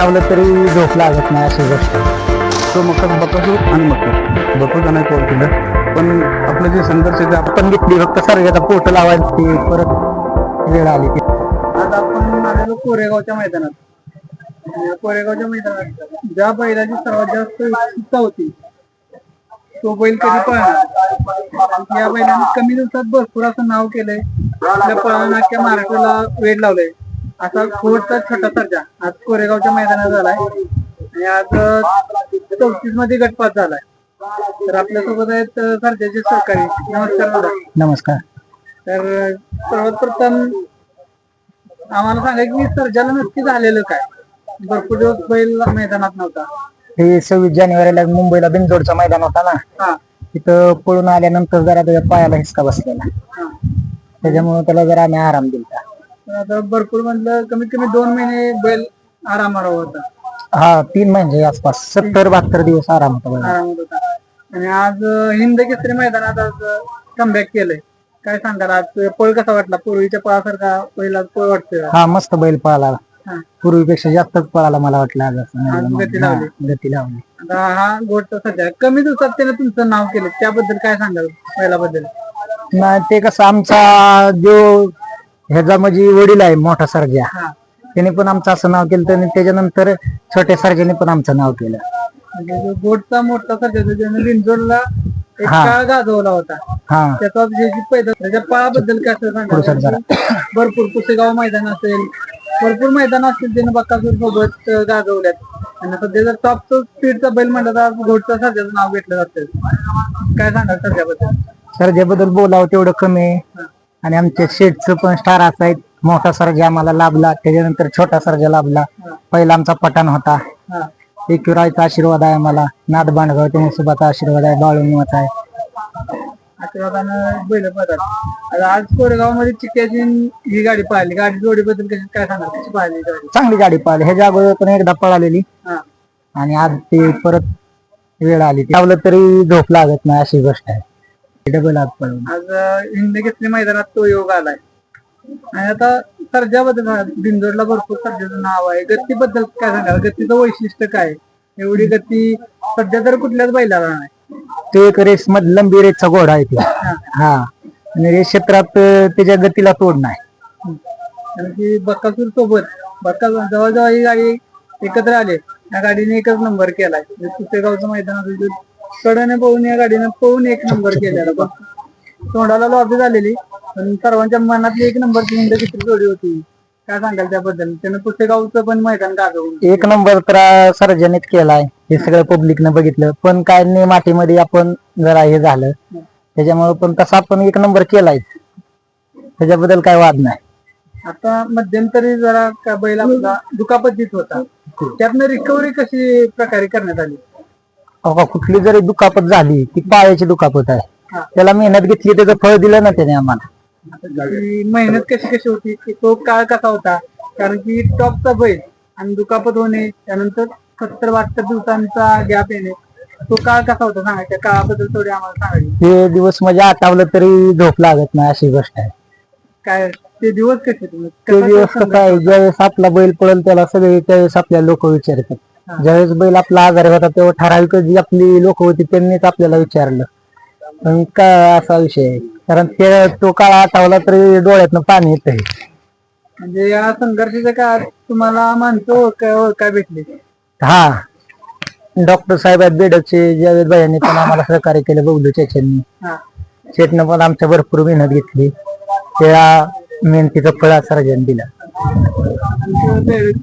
आठवलं तरी झोप लागत नाही अशी गोष्ट तो मकर बकासूर आणि मकर भरपूर नाही कोण केलं. पण आपलं जे संघर्ष आहे ते आपण घेतली फक्त सर्जाचा पोट लावायला ती परत वेळ आली ती आज आपण आलेलो कोरेगावच्या मैदानात. कोरेगावच्या मैदानात. ज्या बैलाची सर्वात जास्त उत्सुकता होती तो बैल कधी पळणार? या बैलाने कमी दिवसात भरपूर असं नाव केलंय. आपल्या पळानं महाराष्ट्राला वेळ लावलंय. असा खोडचा छोटा सर्जा आज कोरेगावच्या मैदानात झालाय. आणि आज चौतीसमध्ये गटपात झालाय. तर आपल्यासोबत आहेत अं, सर्जाचे सहकारी नमस्कार दादा. नमस्कार. तर सर्वात प्रथम आम्हाला सांगा की सर्जाला नक्की झालेलं काय? भरपूर दिवस बैल मैदानात नव्हता. हे सव्वीस जानेवारीला मुंबईला बिंदोडचा मैदान होता ना? हा. तिथं पळून आल्यानंतर जरा त्याच्या पायाला हिसका बसलेला. हा. त्याच्यामुळे त्याला जरा आम्ही आराम दिला तर आता भरपूर म्हणलं कमीत कमी दोन महिने बैल आरामावर होता. हा तीन महिन्याच्या आसपास. सत्तर बहात्तर दिवस आराम होता. बघा. आरामात होता. आणि आज हिंद केसरी मैदानात आज कमबॅक केलंय. काय सांगाल आज पळ कसा वाटला? पूर्वीच्या पळासारखा पहिला पळ वाटतोय? हा मस्त बैल पळाला. हा. पूर्वीपेक्षा जास्तच पळाला मला वाटलं आज असं. गती हा, लावली. गती लावली. आता हा गोष्ट सध्या कमी दिवसात त्याने तुमचं नाव केलं. त्याबद्दल काय सांगाल बैलाबद्दल नाही ते कसं आमचा जो ह्याचा म्हणजे वडील आहे मोठा सर्जा. हा. त्याने पण आमचं असं नाव केलं आणि त्याच्यानंतर छोट्या सर्जाने पण आमचं नाव केलं. म्हणजे मोठा ज्याने बिनजोडला एक हा. काळ गाजवला होता. हा. त्याचा पैदा त्याच्या काय असं पुढं सर सांगा. भरपूर पुसेगाव मैदान असेल भरपूर मैदान असतील त्याने बक्कासूर सोबत अं, गाजवल्यात. आणि सध्या जर टॉपचं स्पीडचा बैल म्हणलं तर आज घोडचा सध्याचं नाव घेतलं जातं काय सांगाल सर्जाबद्दल? बोलावं तेवढं कमी आहे. आणि आमच्या शेठचं पण स्टार असा आहे. मोठा सर्जा आम्हाला लाभला त्याच्यानंतर छोटा सर्जा लाभला पहिला आमचा पठाण होता. एकविरायचा आशीर्वाद आहे आम्हाला. नाद बांडगाव ते मुसुबाचा आशीर्वाद आहे बाळूनिवाचा आहे. आशीर्वादानं बैल पळतात. आता आज कोरेगावमध्ये चिक्क्याची ही गाडी पाहिली. गाडी जोडीबद्दल कशी काय सांगाल? कशी पाहिली गाडी? चांगली गाडी पळाली ह्याच्या अगोदर पण एकदा पळालेली. हा. आणि आज ते परत वेळ आली. लावलं तरी झोप लागत नाही अशी गोष्ट आहे. डबल आज पळून. आज हिंद घेतली मैदानात तो योग आलाय. आणि आता सर्जाबद्दल. बिंदोडला भरपूर सर्जाचं नाव आहे. गतीबद्दल काय सांगाल? गतीचं वैशिष्ट्य काय? एवढी गती सध्या तर कुठल्याच बैलाला नाही. तो एक रेस मध लंबी रेसचा घोडा आहे तो. हा. आणि रेस क्षेत्रात त्याच्या गतीला तोड नाही. कारण की बक्कासूर सोबत बक्कासूर जेव्हा जेव्हा ही गाडी एकत्र आले. या गाडीने एकच नंबर केलाय. म्हणजे पुसेगावचं मैदान कडने पळून या गाडीने पळून एक नंबर केलेला बघ. तोंडाला लॉबी झालेली पण सर्वांच्या मनातली एक नंबरची हिंद किती जोडी होती. काय सांगाल त्याबद्दल? त्यानं पुसेगावचं पण मैदान गाजवून एक नंबर तर सर्जनीत केलाय. हे सगळं पब्लिकनं बघितलं. पण काय नाही मातीमध्ये आपण जरा हे झालं. त्याच्यामुळे पण तसा आपण एक नंबर केलाय. त्याच्याबद्दल काय वाद नाही. आता मध्यंतरी जरा का बैल आपला दुखापतीत होता. त्यातनं रिकव्हरी कशी प्रकारे करण्यात आली? अहो, कुठली जरी दुखापत झाली ती पायाची दुखापत आहे. त्याला मेहनत घेतली त्याचं फळ दिलं ना त्याने आम्हाला. मेहनत कशी कशी होती की तो काळ कसा होता? कारण की टॉपचा बैल आणि दुखापत होणे त्यानंतर सत्तर बहात्तर दिवसांचा गॅप येणे तो काळ कसा होता सांगा त्या काळाबद्दल थोडी आम्हाला सांगायची ते दिवस म्हणजे आठवलं तरी झोप लागत नाही अशी गोष्ट आहे. काय ते दिवस कसे ते कसा दिवस कसं आहे ज्यावेळेस आपला बैल पळेल त्याला सगळे त्यावेळेस आपल्या लोक विचारतात. ज्यावेळेस बैल आपला आजारी होता तेव्हा ठराविक जी आपली लोक होती त्यांनीच आपल्याला विचारलं. पण का असा विषय आहे? कारण ते तो काळ आठवला तरी डोळ्यातनं पाणी येत म्हणजे या संघर्षाच्या काळात तुम्हाला माणसं ओळखाय ओळखाय भेटली? हा. डॉक्टर साहेब आहेत बेडकचे जावेद भाईंनी पण आम्हाला सहकार्य केलं बघलो चेचननी शेटनं पण आमच्या भरपूर मेहनत घेतली. त्या मेहनतीचं फळ सर्जन दिलं.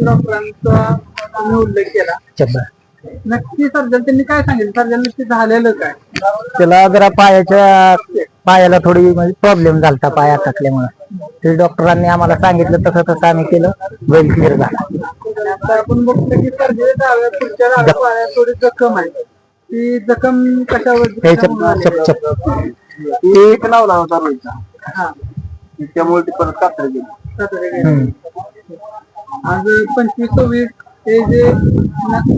डॉक्टरांचा तुम्ही उल्लेख केला. चब्बा नक्की सर्जन त्यांनी काय सांगितलं? सर्जन नक्की झालेलं काय? त्याला जरा पायाच्या पायाला थोडी म्हणजे प्रॉब्लेम झालता पाया टाकल्यामुळे ते डॉक्टरांनी आम्हाला सांगितलं तसं तसं आम्ही केलं. बैल क्लिअर झाला. आपण बघतो की सर्जरी डाव्या पुढच्या डाव्या पायात थोडी जखम आहे. ती जखम कशावर त्याच्या चप चप एक लावला होता रोहितचा. हा. त्यामुळे ती परत कात्र गेली. सातारा गेली. हम्म. आज पंचवीस सव्वीस हे जे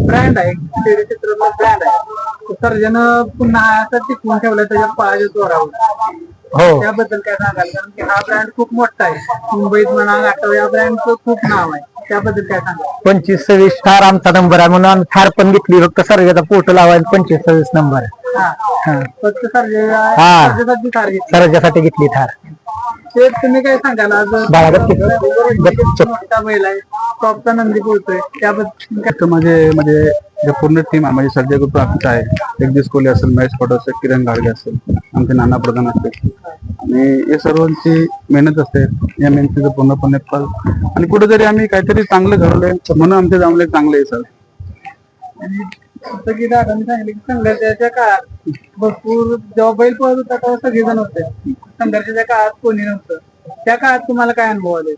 ब्रँड आहे क्रीडा क्षेत्रातला ब्रँड आहे सर्जन पुन्हा असं टिकवून ठेवलं त्याच्या पायाच्या जोरावर हो. त्याबद्दल काय सांगाल? कारण की हा ब्रँड खूप मोठा आहे. मुंबईत म्हणा आठव या ब्रँडचं खूप नाव आहे. त्याबद्दल काय सांगा पंचवीस सव्वीस ठार आमचा नंबर आहे म्हणून आम्ही ठार पण घेतली. फक्त सर्जाचा फोटो लावायला पंचवीस सव्वीस नंबर आहे. हा. फक्त सर्जे हा. कार घेतली. सर्जासाठी घेतली ठार ते तुम्ही काय सांगाल? आज. मोठा बैल आहे? टॉपचा नंदी बोलतोय त्याबद्दल काय? माझे म्हणजे जे पूर्ण टीम आहे म्हणजे सर्जा ग्रुप आमचा आहे. जगदीश कोहली असेल महेश पट असेल किरण गाडगे असेल आमचे नाना प्रधान असतील. आणि हे सर्वांची मेहनत असते. या मेहनतीचं पूर्णपणे फल आणि कुठेतरी आम्ही काहीतरी चांगलं घडवलंय. म्हणून आमचे जमले चांगले आहे सर. की दादांनी सांगितलं की संघर्षाच्या काळात भरपूर जेव्हा बैल पळत होता तेव्हा सगळेजण होते. संघर्षाच्या काळात कोणी नव्हतं. त्या काळात तुम्हाला काय अनुभव आले?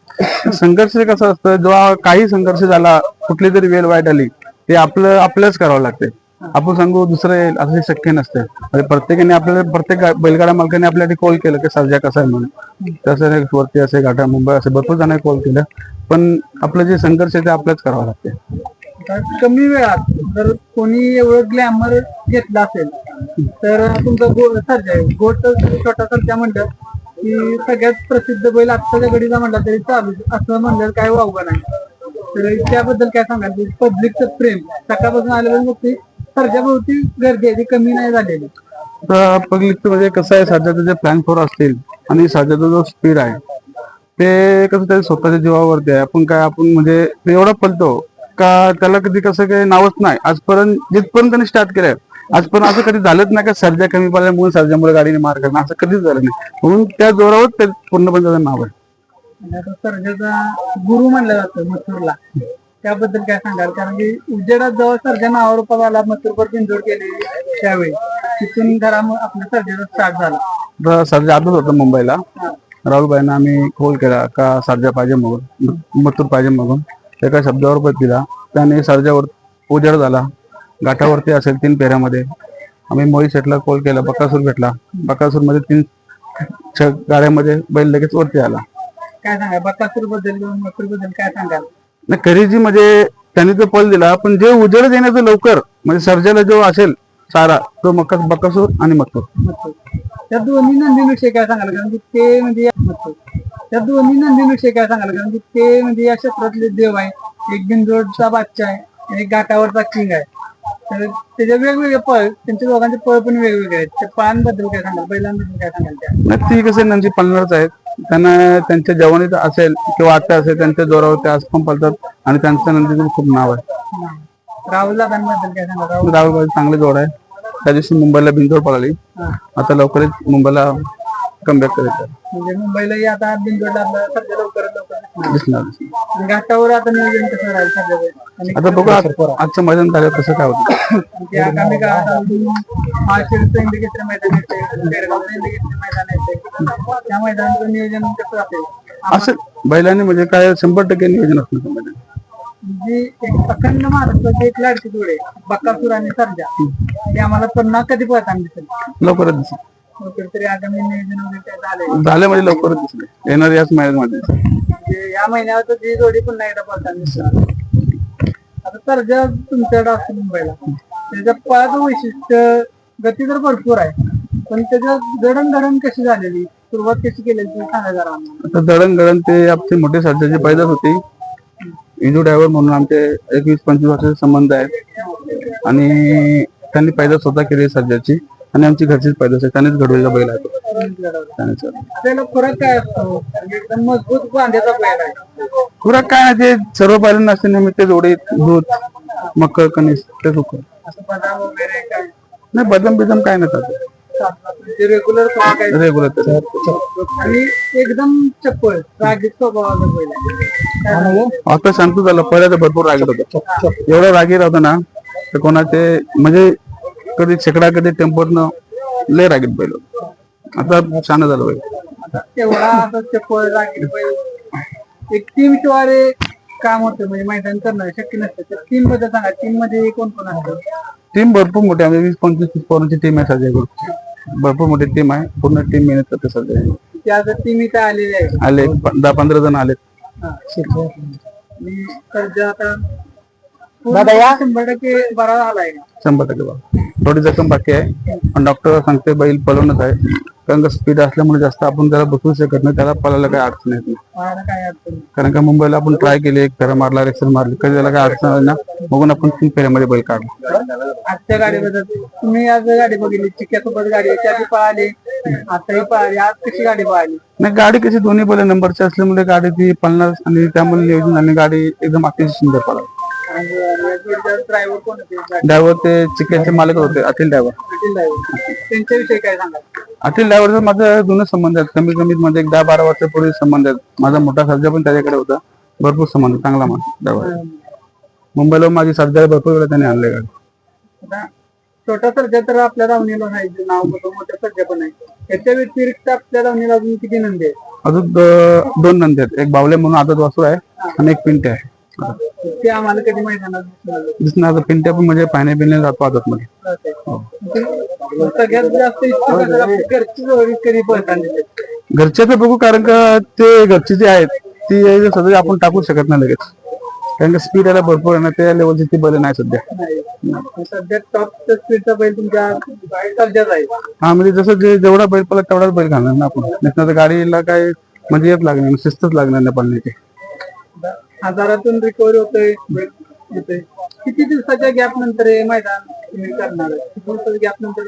संघर्ष कसं असतं? जेव्हा काही संघर्ष झाला कुठली तरी वेळ वाईट आली ते आपलं आपल्याच करावं लागते. आपण सांगू दुसरं येईल असं हे शक्य नसते. म्हणजे प्रत्येकाने आपल्याला प्रत्येक बैलगाडा मालकाने आपल्यासाठी कॉल केलं की सर्जा कसा आहे म्हणून. तसं वरती असे घाटा मुंबई असे भरपूर जणांनी कॉल केलं. पण आपलं जे संघर्ष आहे ते आपल्याच करावं लागते. आता कमी वेळात. जर कोणी एवढं ग्लॅमर घेतलं असेल तर तुमचा गो सध्या आहे गोट छोटा सध्या म्हणलं की सगळ्यात प्रसिद्ध बैल आत्ताच्या घडीचा म्हणला तरी चालू असं म्हणलं काय वावगा नाही. तर त्याबद्दल काय सांगाल? पब्लिकचं प्रेम. सकाळपासून आल्यावर मग ती सध्याभोवती गर्दी आहे ती कमी नाही झालेली. पब्लिक म्हणजे कसं आहे सध्याचं जे प्लॅन फोर असतील आणि सध्याचा जो स्पीड आहे ते कसं त्याच्या स्वतःच्या जीवावरती आहे. आपण काय आपण म्हणजे एवढा पलतो का त्याला कधी कसं काही नावच नाही. आजपर्यंत जिथपर्यंत त्यांनी स्टार्ट केलंय आजपर्यंत असं कधी झालंच नाही का सर्जा कमी पडल्या म्हणून सर्जामुळे गाडीने मार करणं असं कधीच झालं नाही. म्हणून त्या जोरावर ते पूर्णपणे त्याचं नाव आहे. सर्जाचा गुरु म्हणलं जातं मथुरला. त्याबद्दल काय सांगाल? कारण की उजेडात जेव्हा सर्जा नावावर रूपात आला मथुरपर पिंजोड केली त्यावेळी. तिथून घरा आपल्या सर्जाचा स्टार्ट झाला. सर्जा आतच होतं मुंबईला. राहुलबाईंना आम्ही कॉल केला का सर्जा पाहिजे म्हणून मथुर पाहिजे म्हणून. एका शब्दावर पण दिला. त्याने सर्जावर उजेड झाला. घाटावरती असेल तीन पेऱ्यामध्ये आम्ही मोहित शेटला कॉल केला. बकासूर भेटला. बकासूरमध्ये तीन गाड्यामध्ये बैल लगेच वरती आला. काय बकासूरबद्दल बद्दल काय सांगाल? नाही खरीजी म्हणजे त्यांनी तो पल दिला पण जे उजेड देण्याचं लवकर म्हणजे सर्जाला जो असेल सारा तो मका बकासूर आणि मथुर. मथुर. त्या दोन्ही नंदीविषयी काय सांगाल? कारण की ते म्हणजे त्या दोन्ही नंदीविषयी काय सांगाल? कारण की ते म्हणजे या क्षेत्रातले देव आहे एक बिंदोडचा बादशा आहे एक घाटावरचा किंग आहे. तर त्याचे वेगवेगळे पळ त्यांच्या दोघांचे पळ पण वेगवेगळे आहेत. त्या पळांबद्दल काय सांगाल? बैलांबद्दल काय सांगाल त्या? ती कसे नंदी पळणारच आहेत. त्यांना त्यांच्या जवानीत असेल किंवा आता असेल त्यांच्या जोरावर ते आज पण पळतात आणि त्यांचं नंदीचं खूप नाव आहे. राहुल दादांबद्दल काय सांगाल? राहुल? राहुल चांगले जोड आहे. त्या दिवशी मुंबईला बिंजोड पळाली. आता लवकरच मुंबईला कमबॅक करत म्हणजे मुंबईलाही आता बिंदोडला आपल्याला सध्या लवकरात लवकर. दिसणार. दिसणार. दिसणार. आणि घाटावर आता नियोजन कसं राहील सध्या? आणि आता बघू आज- आजचं मैदान झालं कसं काय होतं. ते आगामी काळात अजून माळशिरसचं इंडिकेटर मैदान येते बेळगावचं इंडिकेटर मैदान येते त्या मैदानाचं नियोजन कसं असेल असं बैलांनी म्हणजे काय शंभर टक्के नियोजन असणार. जी एक अखंड महाराष्ट्राची एक लाडकी जोडे बकासूर आणि सर्जा. ते आम्हाला पुन्हा कधी पळताना दिसेल? लवकरच दिसेल. लवकर तरी आगामी नियोजन वगैरे काय झालंय. झाले म्हणजे लवकरच दिसले येणार याच महिन्यामध्ये. म्हणजे या महिन्यात जी जोडी पुन्हा एकदा पळताना दिसेल आता सर्जा तुमच्याकडे असतो मुंबईला त्याच्या पळाचं वैशिष्ट्य गती तर भरपूर आहे पण त्याच्यात जडणघडण कशी झालेली सुरुवात कशी केलेली तुम्ही सांगा जरा आम्हाला. आता दळण गळण ते आमचे मोठे सर्जाची पैदाच होती. इंजू ड्रायव्हर म्हणून आमचे एकवीस पंचवीस वर्षाचे संबंध आहेत. आणि त्यांनी पैदास स्वतः केली सर्जाची आणि आमची घरचीच पैदास आहे. त्यांनीच घडवलेला बैल आहे तो. त्यानेच. फरक काय असतो? म्हणजे एकदम मजबूत बांध्याचा बैल आहे. खुराक काय ते सर्व बैलांना असते नेहमी ते जोडी दूध मकर कणीस ते सुख. असं बदाम वगैरे काय? नाही बदम बिदम काय नाही रेग्युलर रेग्युलर आणि एकदम चप्पल रागीत स्वभावाचा बैल आहे. काय सांगू? आता शांत झालं पहिला तर भरपूर रागीत होता. एवढा रागीत होता ना तर कोणाचे म्हणजे कधी शेकडा कधी टेम्पोतनं लय रागीत बैल. आता शांत झालं बैल. एक टीम शिवाय काम होतं म्हणजे मैदान करणं शक्य नसतं. तर टीमबद्दल सांगा टीममध्ये कोण कोण असतं टीम भरपूर मोठी आहे वीस पंचवीस तीस पोरांची टीम आहे सध्या भरपूर मोठी टीम आहे. पूर्ण टीम मेहनत करते सध्या ते आता टीम इथं आलेली आहे आले दहा पंधरा जण आले हा. आता शंभर टक्के बरा झालाय. शंभर टक्के बघा थोडी जखम बाकी आहे. पण डॉक्टर सांगते बैल पळवणच आहे. कारण का स्पीड असल्यामुळे जास्त आपण त्याला बसवू शकत नाही त्याला पळायला काही अडचण येत नाही. कारण का मुंबईला आपण ट्राय केली एक फेरा मारला रेक्सन मारली कधी त्याला काय अडचण आली ना बघून आपण तीन फेऱ्यामध्ये बैल काढला. आजच्या गाडीबद्दल तुम्ही आज गाडी बघितली चिक्क्यासोबत गाडी आधी पळाली आताही पळाली आज कशी गाडी पळाली? नाही गाडी कशी दोन्ही बैल नंबरची असल्यामुळे गाडी ती पळणार आणि त्यामुळे नियोजन आणि गाडी एकदम अतिशय सुंदर पळाली. ड्रायव्हर कोण होते ड्रायव्हर ते चिकनचे मालक होते अखिल ड्रायव्हर पाटील ड्रायव्हर त्यांच्याविषयी काय सांगा अखिल ड्रायव्हरचा माझा जुने संबंध आहेत. कमीत कमीत म्हणजे एक दहा बारा वर्षापूर्वी संबंध आहेत. माझा मोठा सर्जा पण त्याच्याकडे होता. भरपूर संबंध चांगला माणूस ड्रायव्हर मुंबईला माझी सर्जा भरपूर वेळा त्याने आणले. गाडी आता छोटा सर्जा तर आपल्या दावणीला जे नाव होतं मोठ्या सर्जा पण आहे. याच्या व्यतिरिक्त आपल्या दावणीला अजून किती नंदी आहे अजून दो- दोन नंदी आहेत. एक बावले म्हणून आदत वासूर आहे आणि एक पिंटे आहे. ते आम्हाला कधी मैदानात दिसणार आता पिंट्या पण म्हणजे पाहण्या बिण्या जातो आदत मध्ये. सगळ्यात जास्त इच्छुक असेल आपली घरची जोडी कधी पळताना घरचे तर बघू कारण का ते घरचे जे आहेत ती सध्या आपण टाकू शकत नाही लगेच. कारण का स्पीड याला भरपूर आहे ना त्या लेवलची ती बैल नाही सध्या. सध्या टॉप स्पीडचा बैल तुमच्या हा म्हणजे जसं जे जेवढा बैल पडला तेवढाच बैल घालणार ना आपण. गाडीला काय म्हणजे येत लागणार शिस्तच लागणार नाही पडण्याची आजारातून रिकव्हरी होतोय किती दिवसाच्या गॅप नंतर हे मैदान तुम्ही करणार? आहे किती दिवसाच्या गॅप नंतर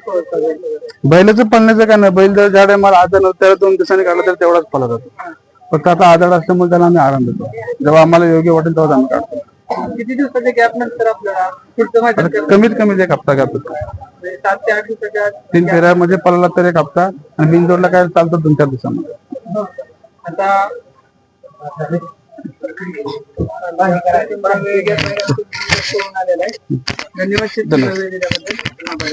बैलाचं पळण्याचं काय नाही बैल जर ज्या टायमाला आजार नव्हतं त्याला दोन दिवसांनी काढला तर तेवढाच पळत जातो फक्त आता आजार असल्यामुळे त्याला आम्ही आराम देतो. जेव्हा आम्हाला योग्य वाटेल तेव्हा आम्ही काढतो. किती दिवसाच्या गॅप नंतर आपल्याला पुढचं मैदान आता करणार? कमीत कमी एक हप्ता घालतो म्हणजे सात ते आठ दिवसाच्या आत तीन फेऱ्यामध्ये पळाला तर एक हप्ता आणि बिनजोडला काय चालतो दोन चार दिवसामध्ये. हो. आता धन्यवाद.